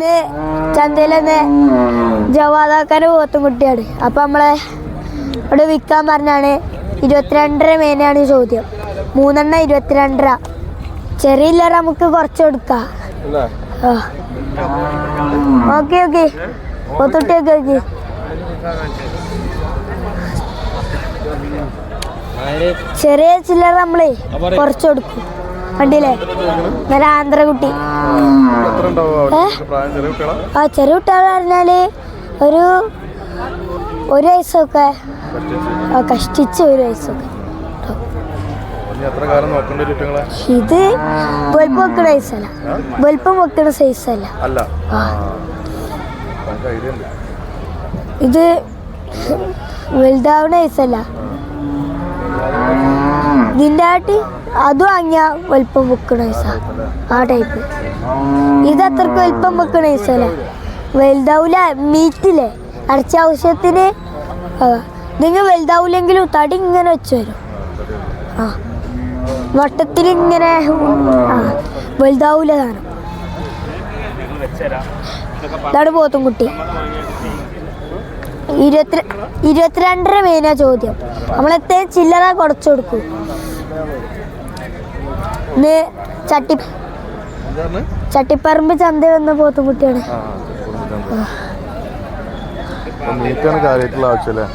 ഇന്ന് ചന്തയിലെന്ന് ജവാദാക്കാന്റെ പോത്തും കുട്ടിയാണ്. അപ്പം നമ്മളെ ഇവിടെ വിൽക്കാൻ പറഞ്ഞാണ് ഇരുപത്തിരണ്ടര മേനയാണ് ചോദ്യം. മൂന്നെണ്ണ ഇരുപത്തിരണ്ടര. ചെറിയ ഇല്ലറ നമുക്ക് കുറച്ച് കൊടുക്കാം. Okay okay. പോത്തുട്ടി okay okay. ചെറിയ ചില്ലറ നമ്മളെ കുറച്ച് കൊടുക്കും. കണ്ടില്ലേ നല്ല ആന്ധ്രകുട്ടി. ആ ചെറിയ കുട്ടികൾ പറഞ്ഞാൽ ഒരു ഒരു വയസ്സൊക്കെ കഷ്ടിച്ച് ഒരു വയസ്സൊക്കെ. ഇത് വലുപ്പം വെക്കണ സൈസല്ല വലുപ്പം വെക്കണ സൈസല്ല ഇത് വലുതാവണ സൈസല്ല ഇതിന്റെ ആട്ടി? അത് വാങ്ങിയ വലിപ്പം വെക്കണ പൈസ. ആ ടൈപ്പ് ഇത് അത്രയ്ക്ക് വലിപ്പം വെക്കണ സൈസല്ല വലുതാവൂല മീറ്റില്ലേ അടച്ച ആവശ്യത്തിന് നിങ്ങൾ വലുതാവൂലെങ്കിലും തടി ഇങ്ങനെ വെച്ച് വരും ആ വട്ടത്തിൽ ഇങ്ങനെ ആ വലുതാവൂല സാധനം. പോത്തും കുട്ടി ഇരുപത്തി ഇരുപത്തിരണ്ടര മെയിനാ ചോദ്യം. നമ്മളെത്തേ ചില്ലറ കുറച്ചു കൊടുക്കും. ചട്ടി ചട്ടിപ്പറമ്പ് ചന്ത വന്ന പോത്തും കുട്ടിയാണ് ആ മീറ്റാണ് കാര്യമായിട്ടുള്ള ആവശ്യമല്ലേ